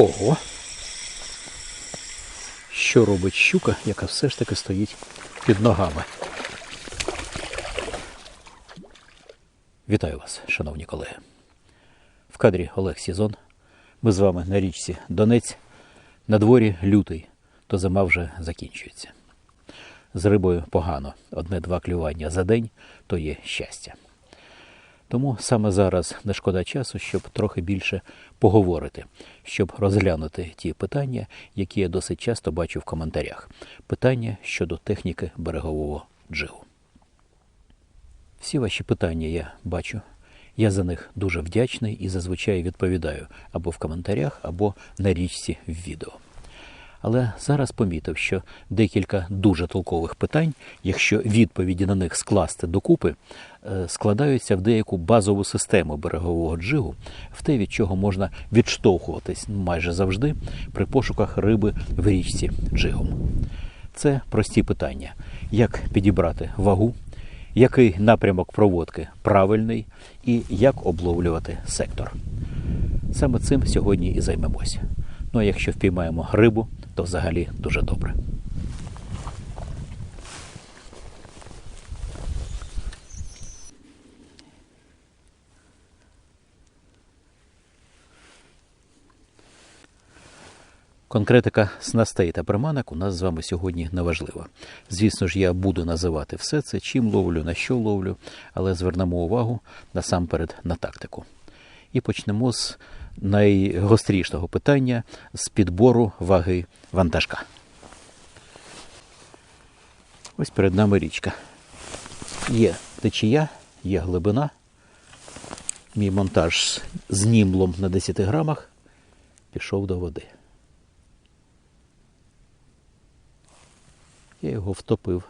Ого! Що робить щука, яка все ж таки стоїть під ногами? Вітаю вас, шановні колеги. В кадрі Олег Сізон. Ми з вами на річці Донець. На дворі лютий, то зима вже закінчується. З рибою погано. Одне-два клювання за день то є щастя. Тому саме зараз не шкода часу, щоб трохи більше поговорити, щоб розглянути ті питання, які я досить часто бачу в коментарях. Питання щодо техніки берегового джигу. Всі ваші питання я бачу. Я за них дуже вдячний і зазвичай відповідаю або в коментарях, або на річці в відео. Але зараз помітив, що декілька дуже толкових питань, якщо відповіді на них скласти докупи, е, складаються в деяку базову систему берегового джигу, в те, від чого можна відштовхуватись майже завжди при пошуках риби в річці джигом. Це прості питання: як підібрати вагу, який напрямок проводки правильний і як обловлювати сектор. Саме цим сьогодні і займемося. Ну а якщо впіймаємо рибу, то взагалі дуже добре. Конкретика снастей та приманок у нас з вами сьогодні не важлива. Звісно ж, я буду називати все це, чим ловлю, на що ловлю, але звернемо увагу насамперед на тактику. І почнемо з найгострішого питання з підбору ваги вантажка. Ось перед нами річка. Є течія, є глибина. Мій монтаж з німблом на 10 грамах пішов до води. Я його втопив.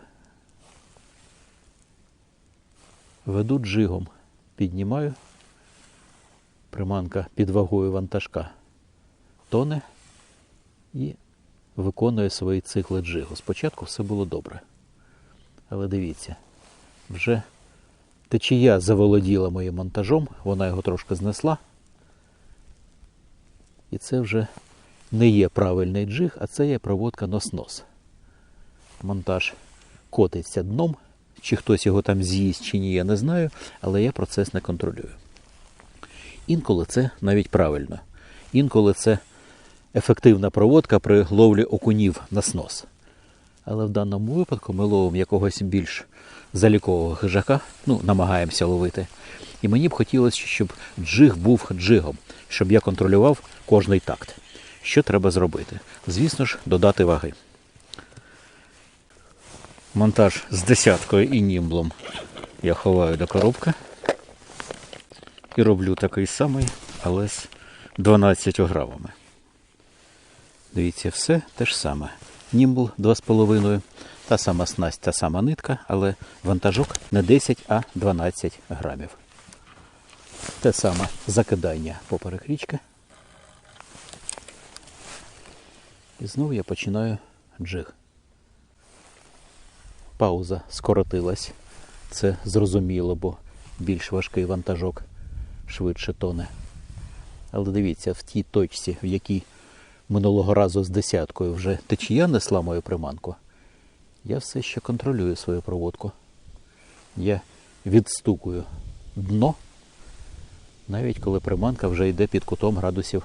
Веду джигом, піднімаю. Приманка під вагою вантажка тоне і виконує свої цикли джигу. Спочатку все було добре. Але дивіться, вже течія заволоділа моїм монтажом, вона його трошки знесла. І це вже не є правильний джиг, а це є проводка нос-нос. Монтаж котиться дном. Чи хтось його там з'їсть, чи ні, я не знаю, але я процес не контролюю. Інколи це навіть правильно. Інколи це ефективна проводка при ловлі окунів на снос. Але в даному випадку ми ловимо якогось більш залікового хижака, ну, намагаємося ловити. І мені б хотілося, щоб джиг був джигом, щоб я контролював кожний такт. Що треба зробити? Звісно ж, додати ваги. Монтаж з десяткою і німблом я ховаю до коробки. І роблю такий самий, але з 12 грамами. Дивіться, все те ж саме. Німбл 2,5, та сама снасть, та сама нитка, але вантажок не 10, а 12 грамів. Те саме закидання поперек річки. І знову я починаю джиг. Пауза скоротилась. Це зрозуміло, бо більш важкий вантажок швидше тоне. Але дивіться, в тій точці, в якій минулого разу з десяткою вже течія несла мою приманку, я все ще контролюю свою проводку. Я відстукую дно, навіть коли приманка вже йде під кутом градусів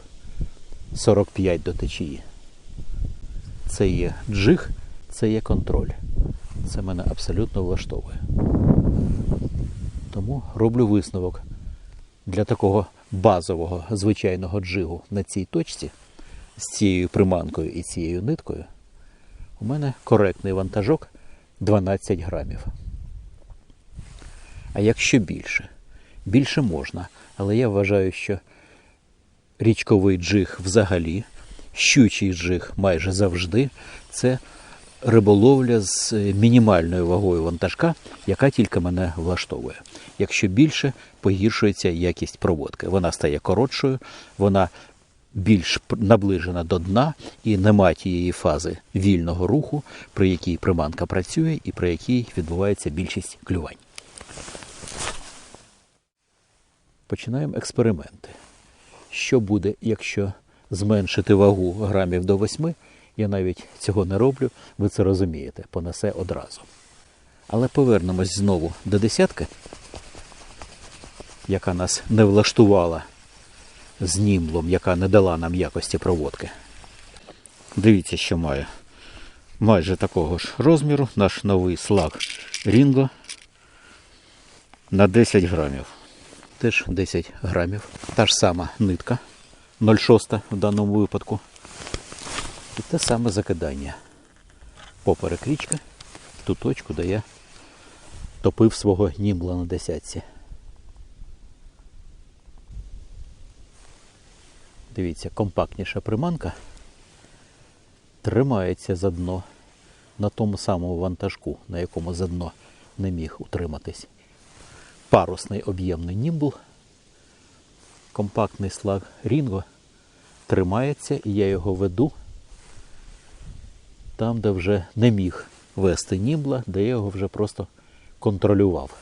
45 до течії. Це є джиг, це є контроль. Це мене абсолютно влаштовує. Тому роблю висновок для такого базового звичайного джигу на цій точці з цією приманкою і цією ниткою. У мене коректний вантажок 12 грамів. А якщо більше, більше можна, але я вважаю, що річковий джиг взагалі, щучий джиг майже завжди це риболовля з мінімальною вагою вантажка, яка тільки мене влаштовує. Якщо більше, погіршується якість проводки. Вона стає коротшою, вона більш наближена до дна і немає тієї фази вільного руху, при якій приманка працює і при якій відбувається більшість клювань. Починаємо експерименти. Що буде, якщо зменшити вагу грамів до 8. Я навіть цього не роблю, ви це розумієте, понесе одразу. Але повернемось знову до десятки, яка нас не влаштувала з німблом, яка не дала нам якості проводки. Дивіться, що має. Майже такого ж розміру наш новий слаг Рінго на 10 грамів. Теж 10 грамів. Та ж сама нитка 0,6 в даному випадку. І те саме закидання. Поперек річки, в ту точку, де я топив свого німбла на десятці. Дивіться, компактніша приманка тримається за дно на тому самому вантажку, на якому за дно не міг утриматись. Парусний об'ємний німбл, компактний слаг Рінго тримається і я його веду там, де вже не міг вести німбла, де я його вже просто контролював.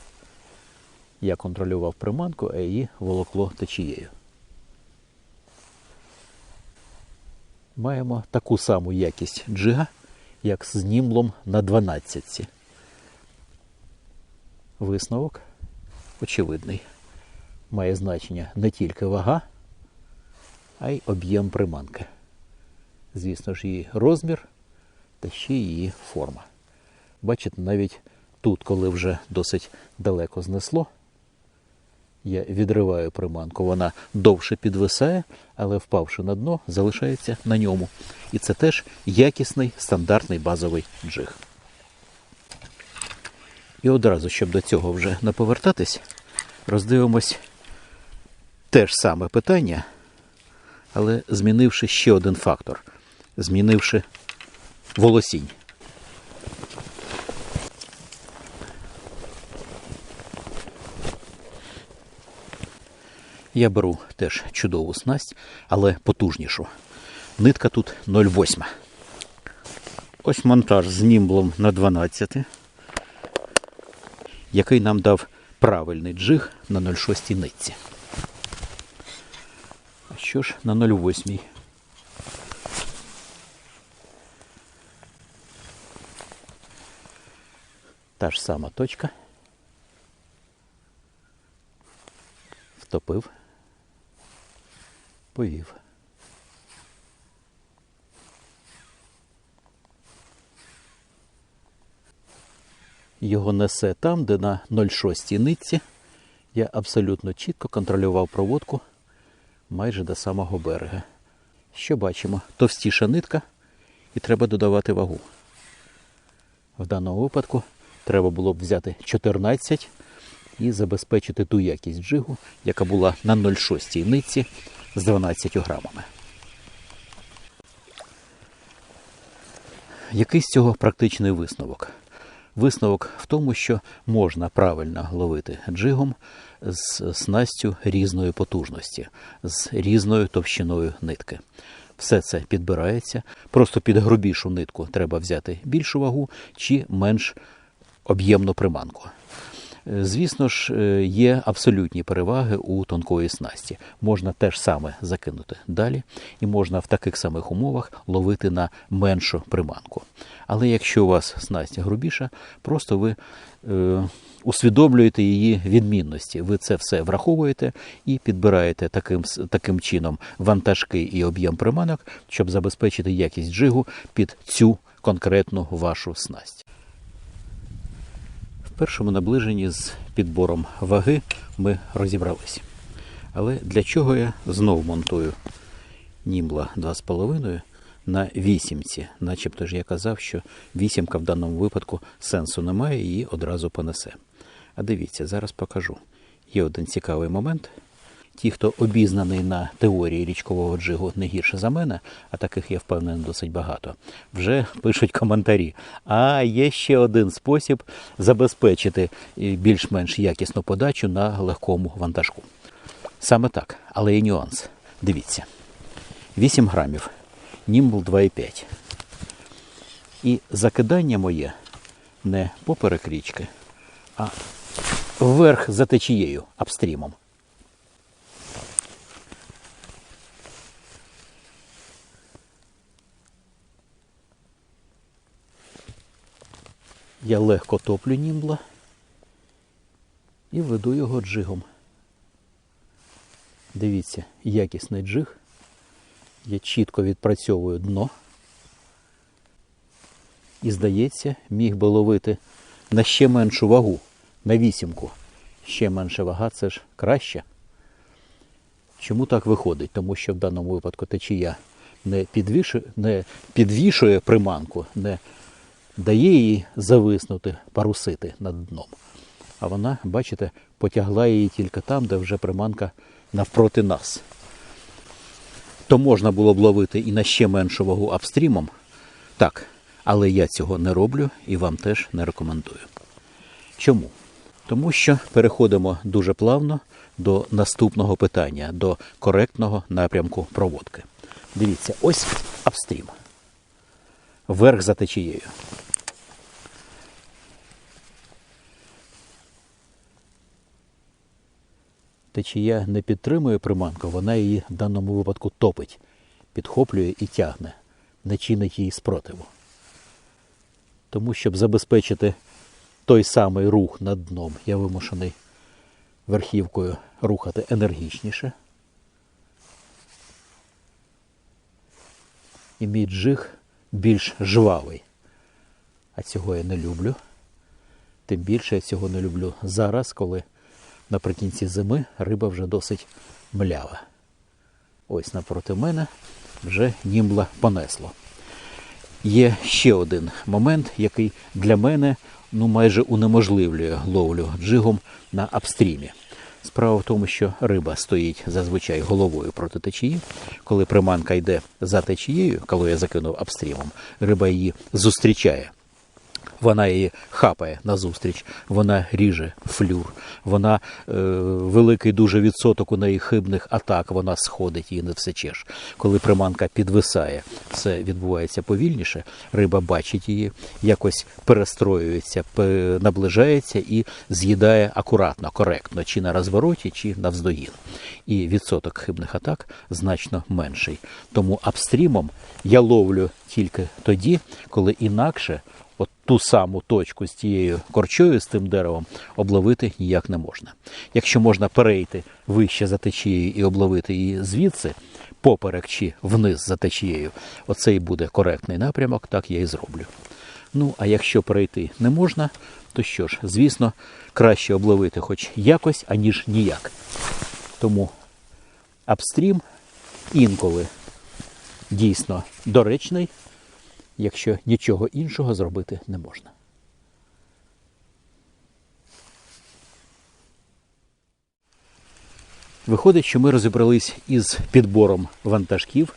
Я контролював приманку, а її волокло течією. Маємо таку саму якість джига, як з німблом на 12. Висновок очевидний. Має значення не тільки вага, а й об'єм приманки. Звісно ж, її розмір та ще її форма. Бачите, навіть тут, коли вже досить далеко знесло, я відриваю приманку, вона довше підвисає, але впавши на дно, залишається на ньому. І це теж якісний стандартний базовий джиг. І одразу, щоб до цього вже не повертатись, роздивимось те ж саме питання, але змінивши ще один фактор, змінивши волосінь. Я беру теж чудову снасть, але потужнішу. Нитка тут 0,8. Ось монтаж з німблом на 12, який нам дав правильний джиг на 0,6 нитці. А що ж на 0,8? Та ж сама точка. Втопив, повів. Його несе там, де на 0,6 нитці я абсолютно чітко контролював проводку майже до самого берега. Що бачимо? Товстіша нитка і треба додавати вагу. В даному випадку треба було б взяти 14 і забезпечити ту якість джигу, яка була на 0,6 нитці з 12 грамами. Який з цього практичний висновок? Висновок в тому, що можна правильно ловити джигом з снастю різної потужності, з різною товщиною нитки. Все це підбирається. Просто під грубішу нитку треба взяти більшу вагу чи менш об'ємну приманку. Е, Звісно ж, е, є абсолютні переваги у тонкої снасті. Можна теж саме закинути далі, і можна в таких самих умовах ловити на меншу приманку. Але якщо у вас снасть грубіша, просто ви е, усвідомлюєте її відмінності. Ви це все враховуєте і підбираєте таким, таким чином вантажки і об'єм приманок, щоб забезпечити якість джигу під цю конкретну вашу снасть. Першому наближенні з підбором ваги ми розібрались. Але для чого я знов монтую німбла 2,5 на вісімці? Начебто ж я казав, що вісімка в даному випадку сенсу немає, її одразу понесе. А дивіться, зараз покажу. Є один цікавий момент. Ті, хто обізнаний на теорії річкового джигу не гірше за мене, а таких я впевнений досить багато, вже пишуть коментарі. А є ще один спосіб забезпечити е, більш-менш якісну подачу на легкому вантажку. Саме так, але є нюанс. Дивіться. 8 грамів, німбл 2,5. І закидання моє не поперек річки, а вверх за течією, апстрімом. Я легко топлю німбла і веду його джигом. Дивіться, якісний джиг. Я чітко відпрацьовую дно. І, здається, міг би ловити на ще меншу вагу, на вісімку. Ще менша вага це ж краще. Чому так виходить? Тому що в даному випадку течія не підвішує, не підвішує приманку, не дає їй зависнути, парусити над дном. А вона, бачите, потягла її тільки там, де вже приманка навпроти нас. То можна було б ловити і на ще меншу вагу апстрімом. Так, але я цього не роблю і вам теж не рекомендую. Чому? Тому що переходимо дуже плавно до наступного питання, до коректного напрямку проводки. Дивіться, ось апстрім. Вверх за течією. Течія не підтримує приманку, вона її в даному випадку топить, підхоплює і тягне, не чинить їй спротиву. Тому, щоб забезпечити той самий рух над дном, я вимушений верхівкою рухати енергічніше. І мій джиг більш жвавий. А цього я не люблю. Тим більше я цього не люблю зараз, коли наприкінці зими риба вже досить млява. Ось напроти мене вже німбла понесло. Є ще один момент, який для мене ну, майже унеможливлює ловлю джигом на апстрімі. Справа в тому, що риба стоїть зазвичай головою проти течії. Коли приманка йде за течією, коли я закинув апстрімом, риба її зустрічає. Вона її хапає назустріч, вона ріже флюр, вона е, великий дуже відсоток у неї хибних атак, вона сходить і не всечеш. Коли приманка підвисає, це відбувається повільніше. Риба бачить її, якось перестроюється, наближається і з'їдає акуратно, коректно, чи на розвороті, чи навздогін. І відсоток хибних атак значно менший. Тому апстрімом я ловлю тільки тоді, коли інакше от ту саму точку з тією корчою, з тим деревом, обловити ніяк не можна. Якщо можна перейти вище за течією і обловити її звідси, поперек чи вниз за течією, оце і буде коректний напрямок, так я і зроблю. Ну, а якщо перейти не можна, то що ж, звісно, краще обловити хоч якось, аніж ніяк. Тому апстрім інколи дійсно доречний, якщо нічого іншого зробити не можна. Виходить, що ми розібрались із підбором вантажків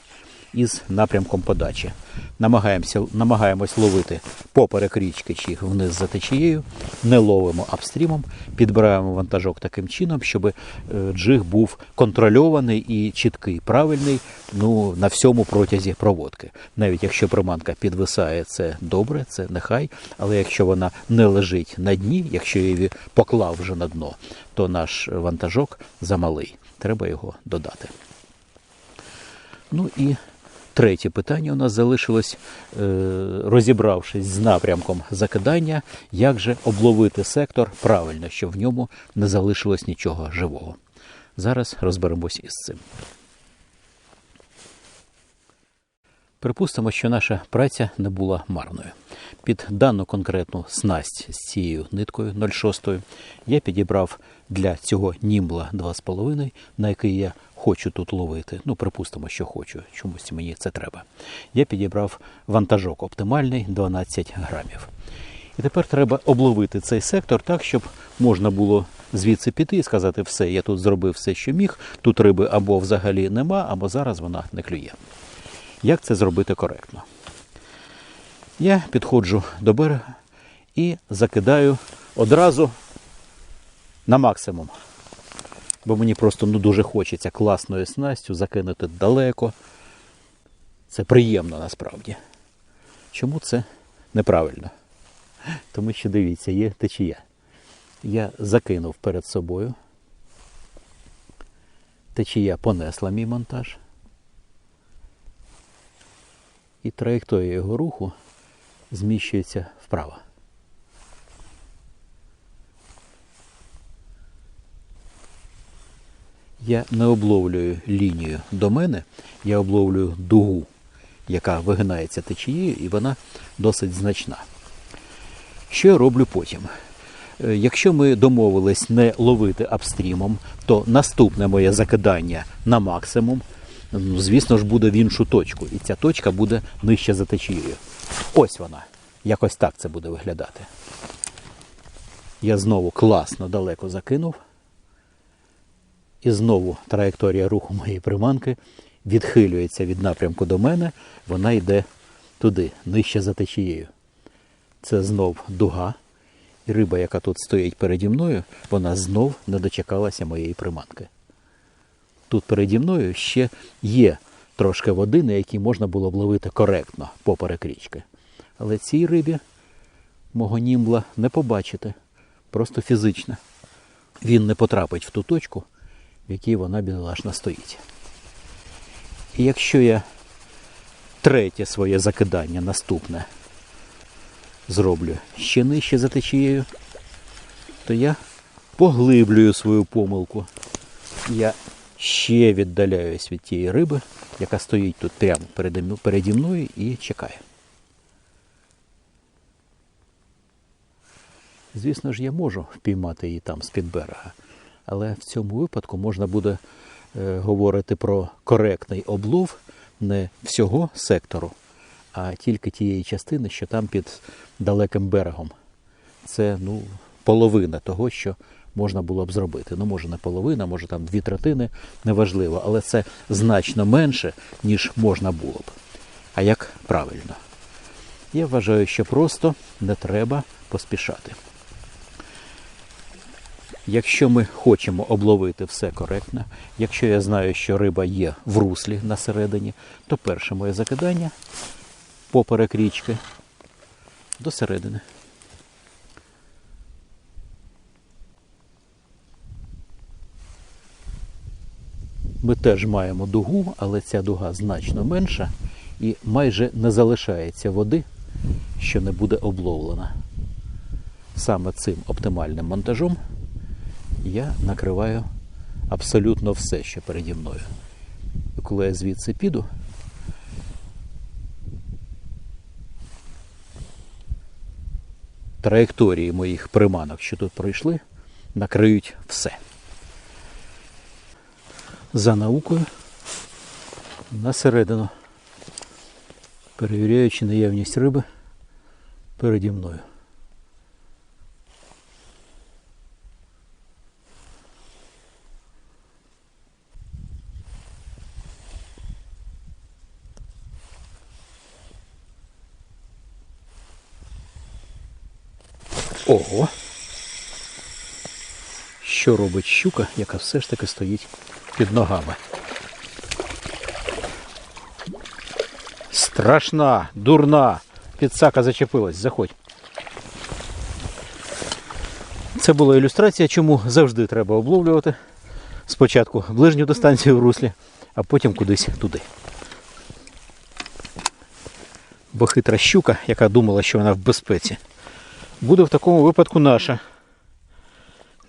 із напрямком подачі. Намагаємося, намагаємось ловити поперек річки чи вниз за течією, не ловимо апстрімом, підбираємо вантажок таким чином, щоб е, джиг був контрольований і чіткий, правильний ну, на всьому протязі проводки. Навіть якщо приманка підвисає, це добре, це нехай, але якщо вона не лежить на дні, якщо її поклав вже на дно, то наш вантажок замалий. Треба його додати. Ну і третє питання у нас залишилось, е, розібравшись з напрямком закидання, як же обловити сектор правильно, щоб в ньому не залишилось нічого живого. Зараз розберемось із цим. Припустимо, що наша праця не була марною. Під дану конкретну снасть з цією ниткою 0,6 я підібрав для цього німбла 2,5, на який я хочу тут ловити. Ну, припустимо, що хочу, чомусь мені це треба. Я підібрав вантажок оптимальний 12 грамів. І тепер треба обловити цей сектор так, щоб можна було звідси піти і сказати, все, я тут зробив все, що міг, тут риби або взагалі нема, або зараз вона не клює. Як це зробити коректно? Я підходжу до берега і закидаю одразу на максимум. Бо мені просто ну, дуже хочеться класною снастю закинути далеко. Це приємно насправді. Чому це неправильно? Тому що дивіться, є течія. Я закинув перед собою. Течія понесла мій монтаж. І траєкторія його руху зміщується вправо. Я не обловлюю лінію до мене, я обловлюю дугу, яка вигинається течією, і вона досить значна. Що я роблю потім? Е, Якщо ми домовились не ловити апстрімом, то наступне моє закидання на максимум, звісно ж, буде в іншу точку. І ця точка буде нижче за течією. Ось вона. Якось так це буде виглядати. Я знову класно далеко закинув. І знову траєкторія руху моєї приманки відхилюється від напрямку до мене, вона йде туди, нижче за течією. Це знов дуга. І риба, яка тут стоїть переді мною, вона знов не дочекалася моєї приманки. Тут переді мною ще є трошки води, на якій можна було б ловити коректно поперек річки. Але цій рибі мого німбла не побачити, просто фізично. Він не потрапить в ту точку, в якій вона бідолашна стоїть. І якщо я третє своє закидання наступне зроблю ще нижче за течією, то я поглиблюю свою помилку. Я ще віддаляюсь від тієї риби, яка стоїть тут прямо переді мною і чекає. Звісно ж, я можу впіймати її там з-під берега, але в цьому випадку можна буде е, говорити про коректний облов не всього сектору, а тільки тієї частини, що там під далеким берегом. Це ну, половина того, що можна було б зробити. Ну, може, не половина, може там дві третини, неважливо, але це значно менше, ніж можна було б. А як правильно? Я вважаю, що просто не треба поспішати. Якщо ми хочемо обловити все коректно, якщо я знаю, що риба є в руслі на середині, то перше моє закидання поперек річки до середини. Ми теж маємо дугу, але ця дуга значно менша і майже не залишається води, що не буде обловлена. Саме цим оптимальним монтажом я накриваю абсолютно все, що переді мною. І коли я звідси піду, траєкторії моїх приманок, що тут пройшли, накриють все. За наукою на середину, перевіряючи наявність риби переді мною. Ого! Що робить щука, яка все ж таки стоїть під ногами? Страшна, дурна. Підсака зачепилась, заходь. Це була ілюстрація, чому завжди треба обловлювати. Спочатку ближню дистанцію в руслі, а потім кудись туди. Бо хитра щука, яка думала, що вона в безпеці, буде в такому випадку наша.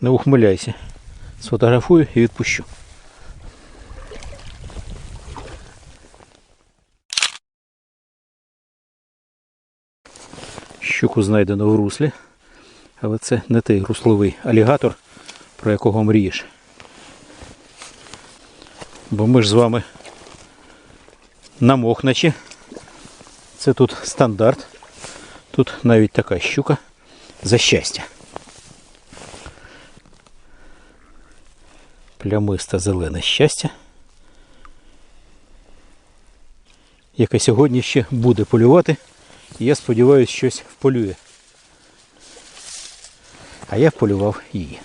Не ухмиляйся. Сфотографую і відпущу. Щуку знайдено в руслі, але це не той русловий алігатор, про якого мрієш. Бо ми ж з вами на Мохначі. Це тут стандарт. Тут навіть така щука за щастя. Плямисте зелене щастя, яке сьогодні ще буде полювати. І я сподіваюся, щось вполює. А я вполював її.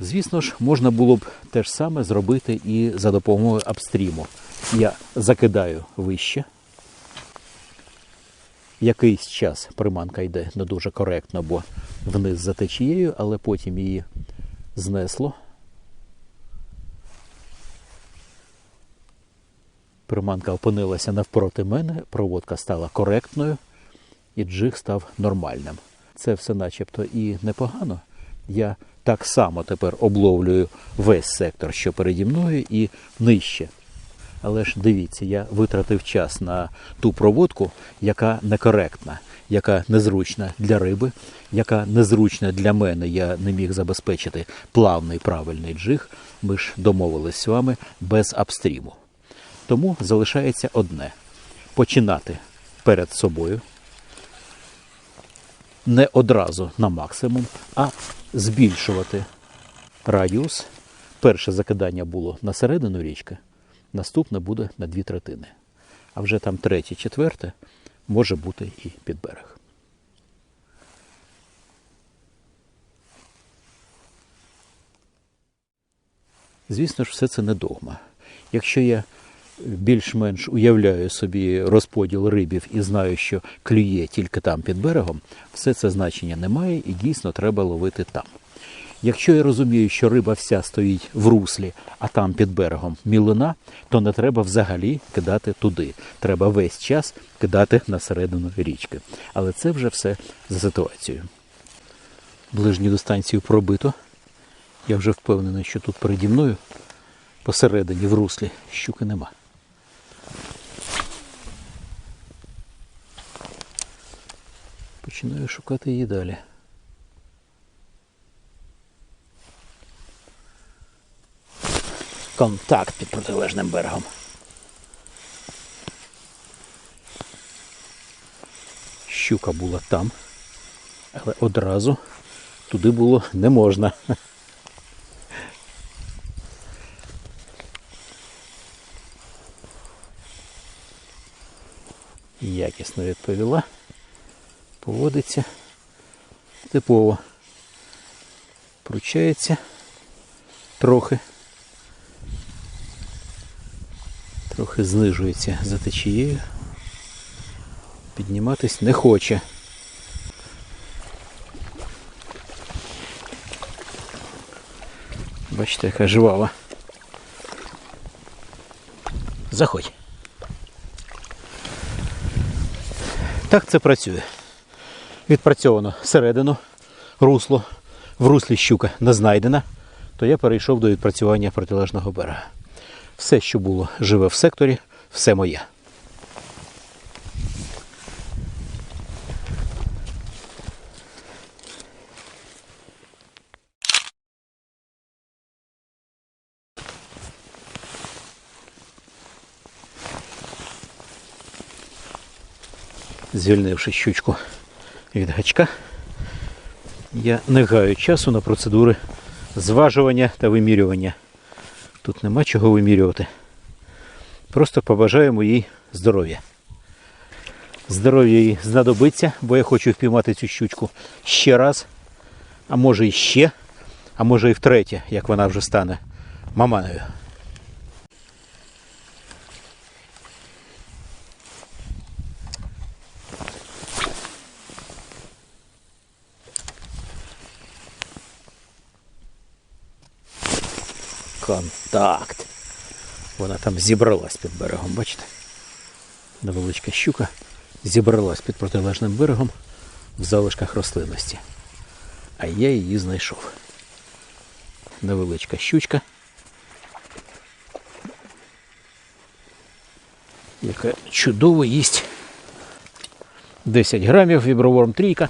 Звісно ж, можна було б те ж саме зробити і за допомогою апстріму. Я закидаю вище. Якийсь час приманка йде не дуже коректно, бо вниз за течією, але потім її знесло. Приманка опинилася навпроти мене, проводка стала коректною, і джиг став нормальним. Це все начебто і непогано, я так само тепер обловлюю весь сектор, що переді мною, і нижче. Але ж дивіться, я витратив час на ту проводку, яка некоректна, яка незручна для риби, яка незручна для мене. Я не міг забезпечити плавний правильний джиг. Ми ж домовились з вами без апстріму. Тому залишається одне: починати перед собою, не одразу на максимум, а збільшувати радіус. Перше закидання було на середину річки, наступне буде на дві третини. А вже там третє, четверте може бути і під берег. Звісно ж, все це не догма. Якщо я більш-менш уявляю собі розподіл рибів і знаю, що клює тільки там під берегом, все це значення не має і дійсно треба ловити там. Якщо я розумію, що риба вся стоїть в руслі, а там під берегом мілина, то не треба взагалі кидати туди. Треба весь час кидати на середину річки. Але це вже все за ситуацією. Ближню дистанцію пробито. Я вже впевнений, що тут переді мною посередині в руслі щуки нема. Починаю шукати її далі. Контакт під протилежним берегом. Щука була там, але одразу туди було не можна. Якісно відповіла. Поводиться типово. Пручається трохи. Трохи знижується за течією. Підніматись не хоче. Бачите, яка жвава. Заходь. Так це працює. Відпрацьовано середину, русло, в руслі щука не знайдена, то я перейшов до відпрацювання протилежного берега. Все, що було живе в секторі, все моє. Звільнивши щучку від гачка, я не гаю часу на процедури зважування та вимірювання. Тут нема чого вимірювати. Просто побажаємо їй здоров'я. Здоров'я їй знадобиться, бо я хочу впіймати цю щучку ще раз, а може і ще, а може і втретє, як вона вже стане маманою. Контакт. Вона там зібралась під берегом, бачите? Невеличка щука зібралась під протилежним берегом в залишках рослинності. А я її знайшов. Невеличка щучка. Яка чудово їсть. 10 грамів, віброворм трійка.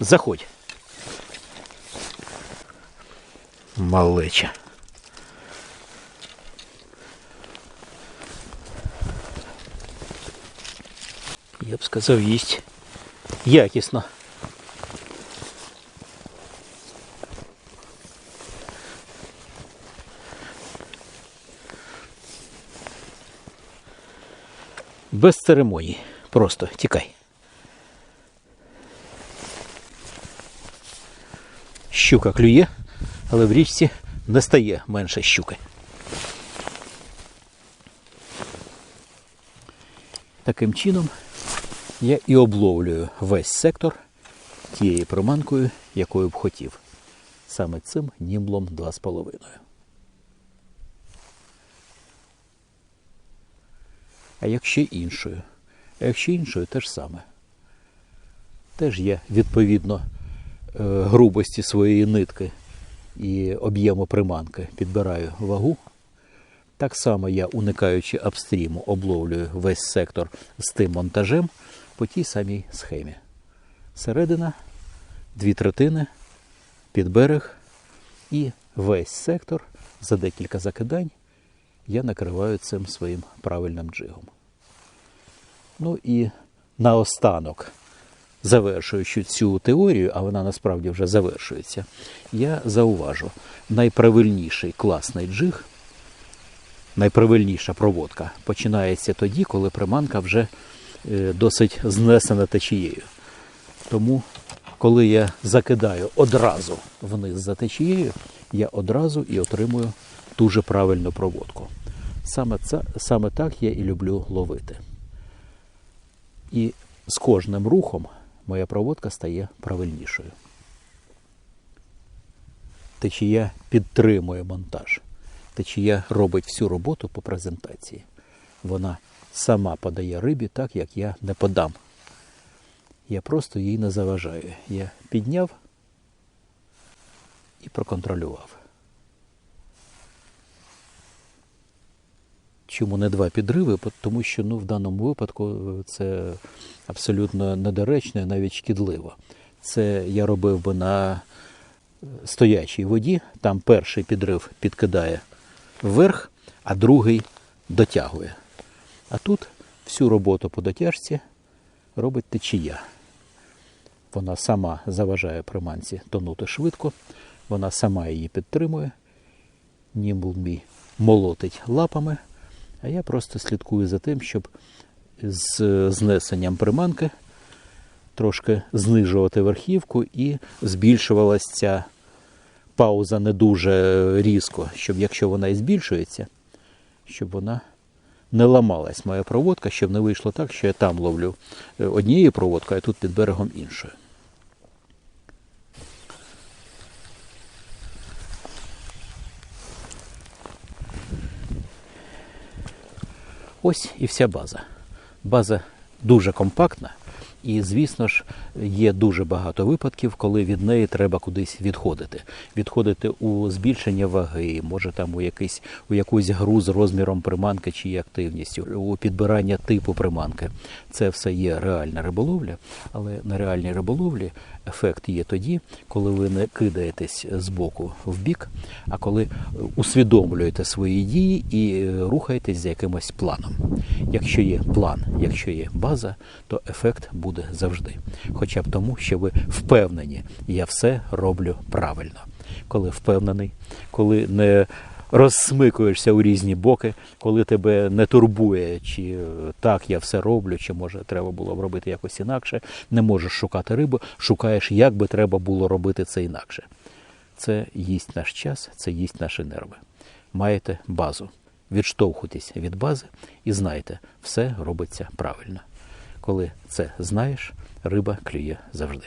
Заходь. Малеча. Я б сказав, їсть якісно. Без церемоній. Просто тікай. Щука клює, але в річці не стає менше щуки. Таким чином я і обловлюю весь сектор тією приманкою, якою б хотів. Саме цим німблом 2,5. А якщо іншою? А якщо іншою, те ж саме. Теж є відповідно грубості своєї нитки і об'єму приманки підбираю вагу. Так само я, уникаючи апстріму, обловлюю весь сектор з тим монтажем по тій самій схемі. Середина, дві третини, під берег і весь сектор за декілька закидань я накриваю цим своїм правильним джигом. Ну і наостанок, завершуючи цю теорію, а вона насправді вже завершується, я зауважу, найправильніший класний джиг, найправильніша проводка починається тоді, коли приманка вже досить знесена течією. Тому, коли я закидаю одразу вниз за течією, я одразу і отримую дуже правильну проводку. Саме, це, саме так я і люблю ловити. І з кожним рухом моя проводка стає правильнішою. Течія підтримує монтаж. Течія робить всю роботу по презентації. Вона сама подає рибі так, як я не подам. Я просто їй не заважаю. Я підняв і проконтролював. Чому не два підриви? Тому що ну, в даному випадку е, це абсолютно недоречно навіть шкідливо. Це я робив би на е, стоячій воді. Там перший підрив підкидає вверх, а другий дотягує. А тут всю роботу по дотяжці робить течія. Вона сама заважає приманці тонути швидко, вона сама її підтримує. Німбл мій молотить лапами, а я просто слідкую за тим, щоб з знесенням приманки трошки знижувати верхівку і збільшувалася ця пауза не дуже різко, щоб якщо вона і збільшується, щоб вона не ламалась моя проводка, щоб не вийшло так, що я там ловлю е, однією проводкою, а тут під берегом іншою. Ось і вся база. База дуже компактна, і, звісно ж, є дуже багато випадків, коли від неї треба кудись відходити. Відходити у збільшення ваги, може там у якийсь у якусь гру з розміром приманки чи активністю, у підбирання типу приманки. Це все є реальна риболовля, але на реальній риболовлі ефект є тоді, коли ви не кидаєтесь з боку в бік, а коли усвідомлюєте свої дії і е, рухаєтесь за якимось планом. Якщо є план, якщо є база, то ефект буде завжди. Хоча б тому, що ви впевнені, я все роблю правильно. Коли впевнений, коли не розсмикуєшся у різні боки, коли тебе не турбує, чи е, так я все роблю, чи може треба було б робити якось інакше, не можеш шукати рибу, шукаєш, як би треба було робити це інакше. Це їсть наш час, це їсть наші нерви. Маєте базу. Відштовхуйтесь від бази і знайте, все робиться правильно. Коли це знаєш, риба клює завжди.